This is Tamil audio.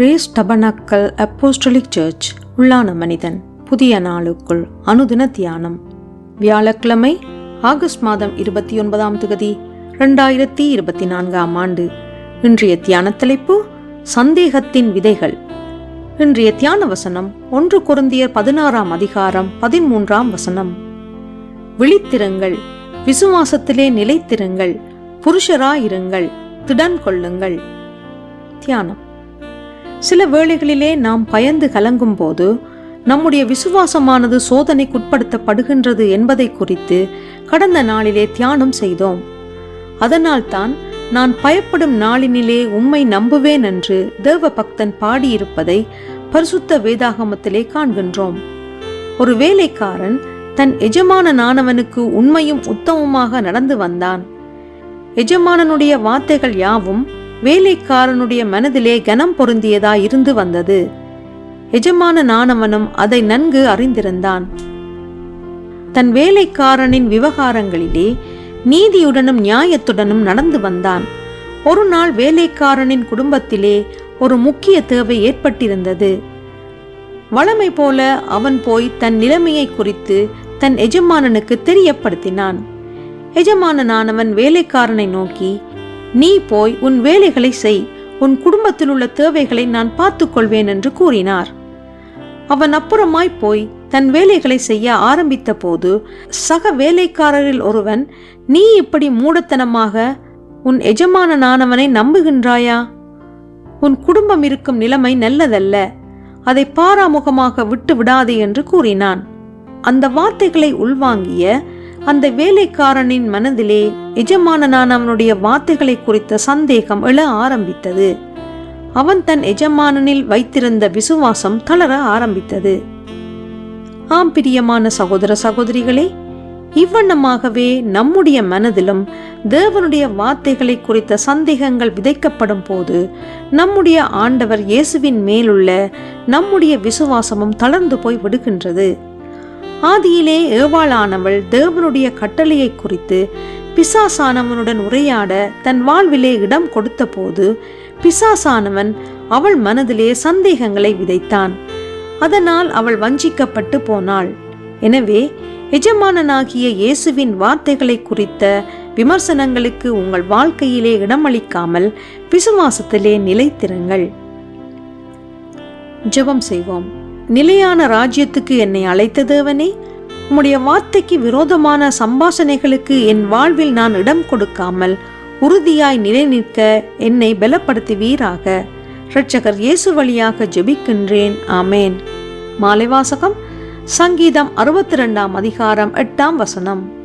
கிரேஸ் டபனக்கல் அப்போஸ்டலிக் சர்ச் உள்ளான மனிதன் புதிய நாளுக்குள் அனுதின தியானம். வியாழக்கிழமை ஆகஸ்ட் மாதம் இருபத்தி ஒன்பதாம் தேதி ரெண்டாயிரத்தி இருபத்தி நான்காம் ஆண்டு. இன்றைய தியான தலைப்பு சந்தேகத்தின் விதைகள். இன்றைய தியான வசனம் ஒன்று குருந்தியர் பதினாறாம் அதிகாரம் பதிமூன்றாம் வசனம். விழித்திருங்கள் விசுவாசத்திலே நிலைத்திருங்கள் புருஷராயிருங்கள் திடன் கொள்ளுங்கள். தியானம். சில வேளைகளிலே நாம் பயந்து கலங்கும் போது நம்முடைய விசுவாசமானது சோதனைக்குட்படுத்தப்படுகின்றது என்பதை குறித்து கடந்த நாளிலே தியானம் செய்தோம். அதனால்தான் நான் பயப்படும் நாளினிலே உம்மை நம்புவேன் என்று தேவ பக்தன் பாடியிருப்பதை பரிசுத்த வேதாகமத்திலே காண்கின்றோம். ஒரு வேலைக்காரன் தன் எஜமானனானவனுக்கு உண்மையும் உத்தமமாக நடந்து வந்தான். எஜமானனுடைய வார்த்தைகள் யாவும் வேலைக்காரனுடைய மனதிலே கனம் பொருந்தியதா இருந்து வந்தது. எஜமான நானவனும் அதை நன்கு அறிந்திருந்தான். தன் வேலைக்காரனின் விவகாரங்களிலே நீதியுடனும் நியாயத்துடனும் நடந்து வந்தான். ஒரு நாள் வேலைக்காரனின் குடும்பத்திலே ஒரு முக்கிய தேவை ஏற்பட்டிருந்தது. வளமை போல அவன் போய் தன் நிலைமையை குறித்து தன் எஜமானனுக்கு தெரியப்படுத்தினான். எஜமானனானவன் வேலைக்காரனை நோக்கி நீ போய் உன் வேலைகளை செய். உன் குடும்பத்தில் உள்ள தேவைகளை நான் பார்த்துக்கொள்வேன் என்று கூறினார். அவன் அப்புறமாய் போய் தன் வேலைகளை செய்ய ஆரம்பித்த போது சக வேலைக்காரரில் ஒருவன் நீ இப்படி மூடத்தனமாக உன் எஜமானனானவனை நம்புகின்றாயா? உன் குடும்பம் இருக்கும் நிலைமை நல்லதல்ல. அதை பாராமுகமாக விட்டு விடாதே என்று கூறினான். அந்த வார்த்தைகளை உள்வாங்கிய அந்த வேலைக்காரனின் மனதிலே எஜமானனான அவனுடைய வார்த்தைகளை குறித்த சந்தேகம் எழ ஆரம்பித்தது. அவன் தன் எஜமானனில் வைத்திருந்த விசுவாசம் தளர ஆரம்பித்தது. ஆம் பிரியமான சகோதர சகோதரிகளே இவ்வண்ணமாகவே நம்முடைய மனதிலும் தேவனுடைய வார்த்தைகளை குறித்த சந்தேகங்கள் விதைக்கப்படும் போது நம்முடைய ஆண்டவர் இயேசுவின் மேலுள்ள நம்முடைய விசுவாசமும் தளர்ந்து போய் விடுகின்றது. ஆதியிலே ஏவாளானவள் தேவனுடைய கட்டளையை குறித்து பிசாசானவனுடன் உரையாட தன் வாழ்விலே இடம் கொடுத்த போது பிசாசானவன் அவள் மனதிலே சந்தேகங்களை விதைத்தான். அதனால் அவள் வஞ்சிக்கப்பட்டு போனாள். எனவே எஜமானனாகிய இயேசுவின் வார்த்தைகளை குறித்த விமர்சனங்களுக்கு உங்கள் வாழ்க்கையிலே இடமளிக்காமல் விசுவாசத்திலே நிலைத்திருங்கள். ஜெபம் செய்வோம். நிலையான ராஜ்யத்துக்கு என்னை அழைத்த தேவனே உம்முடைய வார்த்தைக்கு விரோதமான சம்பாஷணைகளுக்கு என் வாழ்வில் நான் இடம் கொடுக்காமல் உறுதியாய் நிலை நிற்க என்னை பலப்படுத்துவீராக. இரட்சகர் இயேசு வழியாக ஜெபிக்கின்றேன். ஆமேன். மாலைவாசகம் சங்கீதம் அறுபத்தி ரெண்டாம் அதிகாரம் எட்டாம் வசனம்.